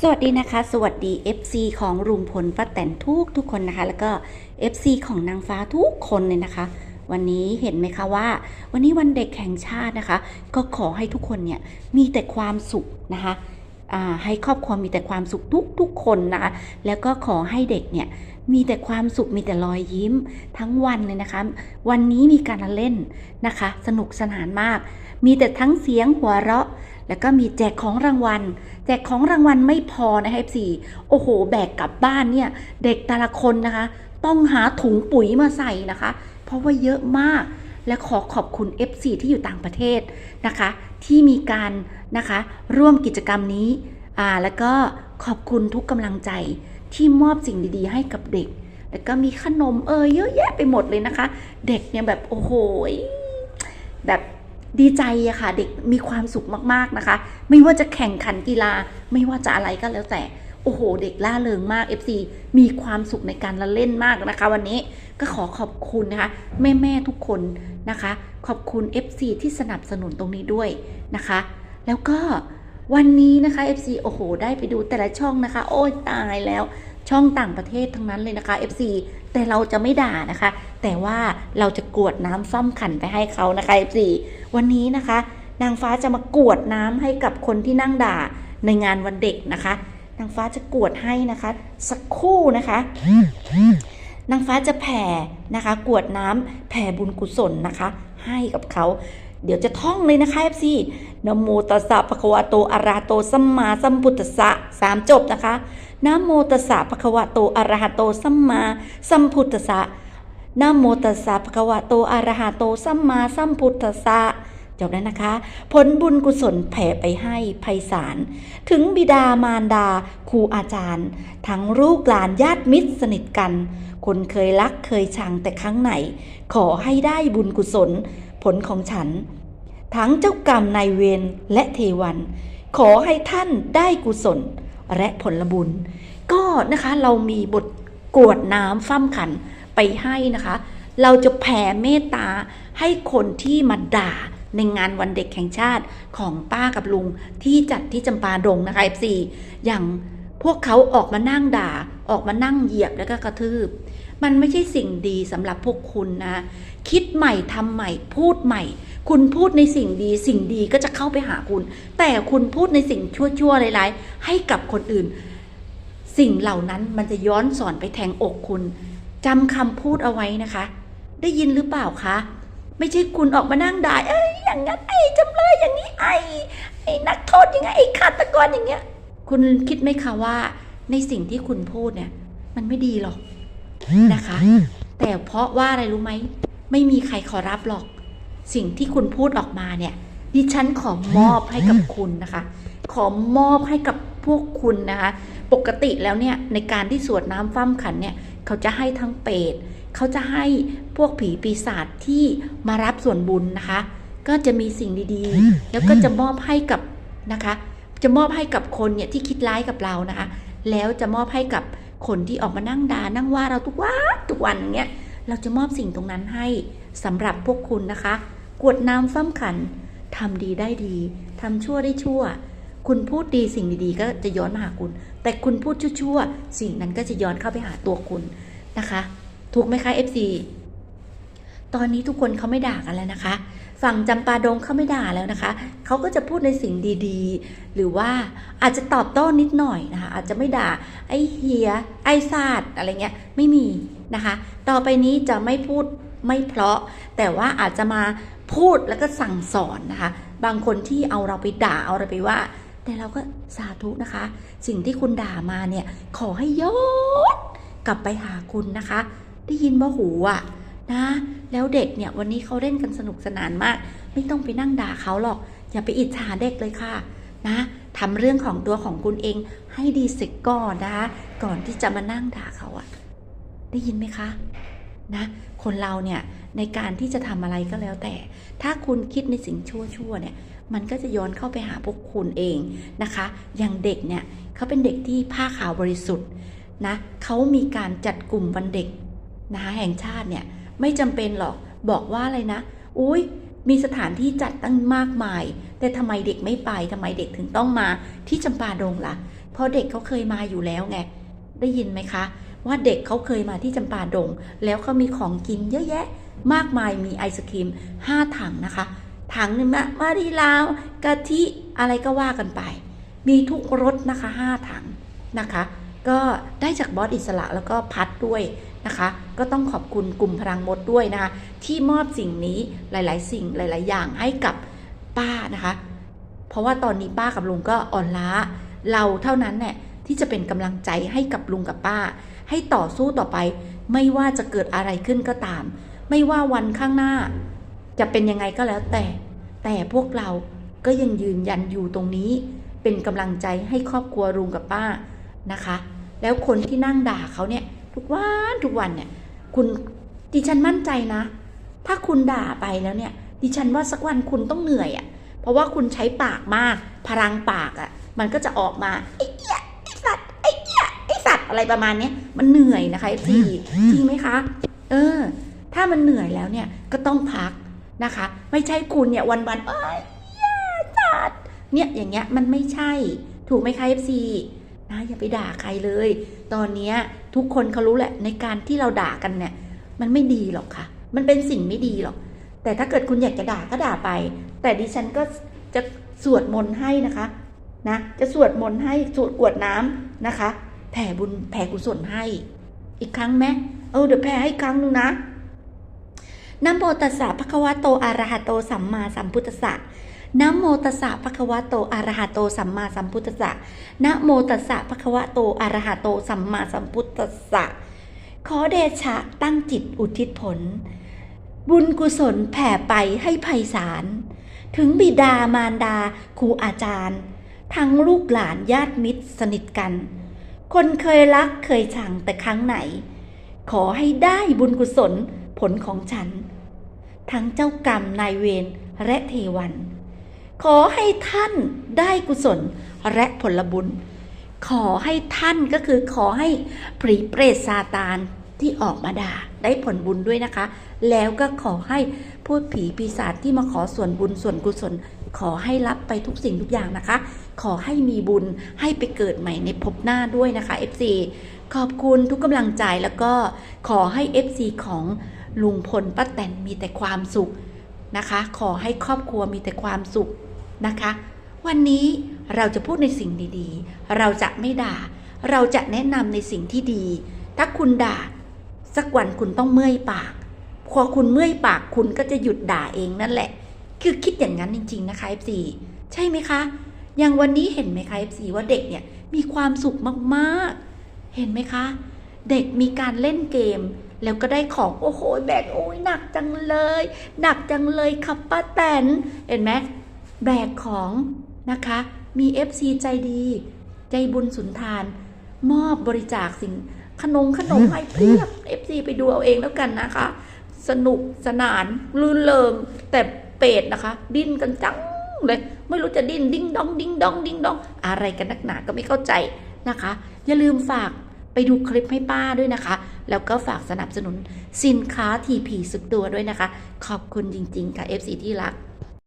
สวัสดีนะคะ สวัสดี FC ของรุงพลป้าแตนทุกทุกคนนะคะ แล้วก็ FC ของนางฟ้าทุกคนเลยนะคะ วันนี้เห็นไหมคะว่า วันนี้วันเด็กแห่งชาตินะคะ ก็ขอให้ทุกคนเนี่ยมีแต่ความสุขนะคะให้ครอบครัวมีแต่ความสุขทุกทุกคนนะคะ แล้วก็ขอให้เด็กเนี่ยมีแต่ความสุขมีแต่รอยยิ้มทั้งวันเลยนะคะ วันนี้มีการเล่นนะคะ สนุกสนานมาก มีแต่ทั้งเสียงหัวเราะ แล้วก็มีแจกของรางวัล แจกของรางวัลไม่พอนะคะ FC โอ้โห แบกกลับบ้านเนี่ย เด็กแต่ละคนนะคะ ต้องหาถุงปุ๋ยมาใส่นะคะ เพราะว่าเยอะมาก และขอขอบคุณ FC ที่อยู่ต่างประเทศนะคะ ที่มีการนะคะ ร่วมกิจกรรมนี้อ่าแล้วก็ขอบคุณทุกกำลังใจที่มอบสิ่งดีๆ ให้กับเด็ก แล้วก็มีขนมเออเยอะแยะไปหมดเลยนะคะ เด็กเนี่ยแบบโอ้โหแบบ ดีใจอะค่ะเด็กมีความสุขมากๆนะคะ ไม่ว่าจะแข่งขันกีฬา ไม่ว่าจะอะไรก็แล้วแต่โอ้โห เด็กล่าเริงมาก FC มีความสุขในการละเล่นมากนะคะ วันนี้ก็ขอขอบคุณนะคะ แม่ๆทุกคนนะคะ ขอบคุณ FC ที่สนับสนุนตรงนี้ด้วยนะคะ แล้วก็วันนี้นะคะ FC โอ้โห ได้ไปดูแต่ละช่องนะคะ โอ้ยตายแล้วช่องต่างประเทศทั้งนั้นเลยนะคะ FC แต่เราจะไม่ด่านะคะ แต่ว่าเราจะกรวดน้ำซ่อมขันไปให้เขานะคะ FC วันนี้นะคะ นางฟ้าจะมากรวดน้ำให้กับคนที่นั่งด่าในงานวันเด็กนะคะ นางฟ้าจะกรวดให้นะคะ สักคู่นะคะนางฟ้าจะแผ่นะคะกรวดน้ำแผ่บุญกุศลนะคะ ให้กับเขา เดี๋ยวจะท่องเลยนะคะ FC นโมตัสสะภะคะวะโตอะระหะโตสัมมาสัมพุทธัสสะสามจบนะคะนโมตัสสะภะคะวะโตอะระหะโตสัมมาสัมพุทธัสสะนโมตัสสะภะคะวะโตอะระหะโตสัมมาสัมพุทธัสสะจบแล้วนะคะ ผลบุญกุศลแผ่ไปให้ไพศาล ถึงบิดามารดาครูอาจารย์ ทั้งลูกหลานญาติมิตรสนิทกัน คนเคยรักเคยชังแต่ครั้งไหน ขอให้ได้บุญกุศล ผลของฉัน ทั้งเจ้ากรรมนายเวรและเทวัน ขอให้ท่านได้กุศลและผลบุญ ก็นะคะเรามีบทกวดน้ำฟ้ำขันไปให้นะคะ เราจะแผ่เมตตาให้คนที่มาด่าในงานวันเด็กแห่งชาติของป้ากับลุงที่จัดที่จำปาดงนะคะ FC อย่างพวกเขาออกมานั่งด่าออกมานั่งเหยียบแล้วก็กระทืบ มันไม่ใช่สิ่งดีสำหรับพวกคุณนะ คิดใหม่ทำใหม่พูดใหม่ คุณพูดในสิ่งดี สิ่งดีก็จะเข้าไปหาคุณ แต่คุณพูดในสิ่งชั่วๆร้ายๆให้กับคนอื่น สิ่งเหล่านั้นมันจะย้อนสอนไปแทงอกคุณจำคำพูดเอาไว้นะคะ ได้ยินหรือเปล่าคะไม่ใช่คุณออกมานั่งด่าเอ้ยอย่างนั้นไอ้จำเลยอย่างนี้ไอ้ไอ้นักโทษอย่างเงี้ยไอ้ฆาตกรอย่างเงี้ย คุณคิดไหมคะว่า ในสิ่งที่คุณพูดเนี่ย มันไม่ดีหรอก นะคะ แต่เพราะว่าอะไรรู้ไหม ไม่มีใครขอรับหรอก สิ่งที่คุณพูดออกมาเนี่ย ดิฉันขอมอบให้กับคุณนะคะ ขอมอบให้กับพวกคุณนะคะ ปกติแล้วเนี่ยในการที่สวดน้ำฟ้ำขันเนี่ยเขาจะให้ทั้งเปรตเขาจะให้พวกผีปีศาจที่มารับส่วนบุญนะคะ ก็จะมีสิ่งดีๆ แล้วก็จะมอบให้กับนะคะ จะมอบให้กับคนเนี่ยที่คิดร้ายกับเรานะคะ แล้วจะมอบให้กับ คนที่ออกมานั่งด่านั่งว่าเราทุกวันทุกวันอย่างเงี้ยเราจะมอบสิ่งตรงนั้นให้สำหรับพวกคุณนะคะ กวดน้ำฟ้ำขันทำดีได้ดีทำชั่วได้ชั่ว คุณพูดดีสิ่งดีๆ ก็จะย้อนมาหาคุณ แต่คุณพูดชั่วๆสิ่งนั้นก็จะย้อนเข้าไปหาตัวคุณนะคะ ถูกไหมคะ FC ตอนนี้ทุกคนเขาไม่ด่ากันแล้วนะคะ ฝั่งจำปาดงเขาไม่ด่าแล้วนะคะ เขาก็จะพูดในสิ่งดีๆ หรือว่าอาจจะตอบโต้นิดหน่อยนะคะ อาจจะไม่ด่าไอ้เฮีย ไอ้ซาดอะไรเงี้ยไม่มีนะคะ ต่อไปนี้จะไม่พูดไม่เพราะ แต่ว่าอาจจะมาพูดแล้วก็สั่งสอนนะคะ บางคนที่เอาเราไปด่าเอาเราไปว่า แต่เราก็สาธุนะคะ สิ่งที่คุณด่ามาเนี่ยขอให้ย้อนกลับไปหาคุณนะคะ ได้ยินว่หูอะ นะ แล้วเด็กเนี่ยวันนี้เขาเล่นกันสนุกสนานมาก ไม่ต้องไปนั่งด่าเขาหรอก อย่าไปอิจฉาเด็กเลยค่ะ นะทำเรื่องของตัวของคุณเองให้ดีเสร็จก่อนนะคะ ก่อนที่จะมานั่งด่าเขาอะได้ยินไหมคะนะคนเราเนี่ยในการที่จะทำอะไรก็แล้วแต่ ถ้าคุณคิดในสิ่งชั่วๆเนี่ยมันก็จะย้อนเข้าไปหาพวกคุณเองนะคะ อย่างเด็กเนี่ยเขาเป็นเด็กที่ผ้าขาวบริสุทธิ์นะเขามีการจัดกลุ่มวันเด็กนะคะแห่งชาติเนี่ย ไม่จำเป็นหรอก บอกว่าอะไรนะ อุ้ยมีสถานที่จัดตั้งมากมาย แต่ทำไมเด็กไม่ไปทำไมเด็กถึงต้องมาที่จำปาดงล่ะ เพราะเด็กเขาเคยมาอยู่แล้วไง ได้ยินไหมคะ ว่าเด็กเขาเคยมาที่จำปาดง แล้วเขามีของกินเยอะแยะ มากมายมีไอศครีม5ถังนะคะ ถังหนึงมะมารีลาวกะทิอะไรก็ว่ากันไป มีทุกรสนะคะ5ถังนะคะ ก็ได้จากบอสอิสระแล้วก็พัดด้วย นะคะ ก็ต้องขอบคุณกลุ่มพลังมดด้วยนะคะ ที่มอบสิ่งนี้หลาย ๆ สิ่งหลาย ๆ อย่างให้กับป้านะคะ เพราะว่าตอนนี้ป้ากับลุงก็อ่อนล้า เราเท่านั้นเนี่ยที่จะเป็นกำลังใจให้กับลุงกับป้า ให้ต่อสู้ต่อไป ไม่ว่าจะเกิดอะไรขึ้นก็ตาม ไม่ว่าวันข้างหน้า จะเป็นยังไงก็แล้วแต่ แต่พวกเราก็ยังยืนยันอยู่ตรงนี้ เป็นกำลังใจให้ครอบครัวลุงกับป้านะคะ แล้วคนที่นั่งด่าเขาเนี่ย ทุกวันทุกวันเนี่ย คุณดิฉันมั่นใจนะ ถ้าคุณด่าไปแล้วเนี่ย ดิฉันว่าสักวันคุณต้องเหนื่อยอะ่ะ เพราะว่าคุณใช้ปากมาก พลังปากอะ่ะ มันก็จะออกมาไอ้เหี้ยไอ้สัตว์ไอ้เหี้ยไอ้สัตว์อะไรประมาณเนี้ยมันเหนื่อยนะคะทีจริงไหมคะ เออ ถ้ามันเหนื่อยแล้วเนี่ยก็ต้องพักนะคะ ไม่ใช่คุณเนี่ยวันๆเอ้ยเหี้ยสัตว์เนี่ยอย่างเงี้ยมันไม่ใช่ ถูกไหมคะเอฟซี นะอย่าไปด่าใครเลย ตอนนี้ทุกคนเขารู้แหละในการที่เราด่ากันเนี่ย มันไม่ดีหรอกค่ะ มันเป็นสิ่งไม่ดีหรอก แต่ถ้าเกิดคุณอยากจะด่าก็ด่าไป แต่ดิฉันก็จะสวดมนต์ให้นะคะนะจะสวดมนต์ให้สวดกวดน้ำนะคะ แผ่บุญแผ่กุศลให้ อีกครั้งไหมเออเดี๋ยวแผ่ให้ครั้งนึงนะนโมตัสสะภะคะวะโตอะระหะโตสัมมาสัมพุทธัสสะ นะโมตัสสะภะคะวะโตอะระหะโตสัมมาสัมพุทธัสสะนะโมตัสสะภะคะวะโตอะระหะโตสัมมาสัมพุทธัสสะขอเดชะตั้งจิตอุทิศผล บุญกุศลแผ่ไปให้ไพศาลถึงบิดามารดาครูอาจารย์ ทั้งลูกหลานญาติมิตรสนิทกัน คนเคยรักเคยชังแต่ครั้งไหน ขอให้ได้บุญกุศลผลของฉัน ทั้งเจ้ากรรมนายเวรและเทวัน ขอให้ท่านได้กุศลและผลบุญ ขอให้ท่านก็คือขอให้ผีเปรตซาตานที่ออกมาด่าได้ผลบุญด้วยนะคะ แล้วก็ขอให้พูดผีปีศาจที่มาขอส่วนบุญส่วนกุศล ขอให้รับไปทุกสิ่งทุกอย่างนะคะ ขอให้มีบุญให้ไปเกิดใหม่ในภพหน้าด้วยนะคะ FC ขอบคุณทุกกำลังใจแล้วก็ขอให้ FC ของลุงพลป้าแตนมีแต่ความสุขนะคะ ขอให้ครอบครัวมีแต่ความสุข นะคะ วันนี้เราจะพูดในสิ่งดีๆ เราจะไม่ด่า เราจะแนะนำในสิ่งที่ดี ถ้าคุณด่า สักวันคุณต้องเมื่อยปาก พอคุณเมื่อยปากคุณก็จะหยุดด่าเองนั่นแหละ คือคิดอย่างนั้นจริง ๆ นะคะ FC ใช่ไหมคะ อย่างวันนี้เห็นไหมคะ FC ว่าเด็กเนี่ยมีความสุขมากๆ เห็นไหมคะ เด็กมีการเล่นเกมแล้วก็ได้ของโอ้โหแบกโอ้ยหนักจังเลย หนักจังเลยครับป้าแตนเห็นไหม แบกของนะคะ มี FC ใจดี ใจบุญสุนทาน มอบบริจาคสิ่งขนมขนมให้เพียบ FC ไปดูเอาเองแล้วกันนะคะ สนุกสนานลื่นเริงแต่เป็ดนะคะ ดิ้นกันจังเลย ไม่รู้จะดิ้นดิ้งดอง ดิ้งดอง ดิ้งดอง อะไรกันนักหนาก็ไม่เข้าใจนะคะ อย่าลืมฝากไปดูคลิปให้ป้าด้วยนะคะ แล้วก็ฝากสนับสนุนสินค้าทีพีสุดตัวด้วยนะคะ ขอบคุณจริง ๆ ค่ะ FC ที่รัก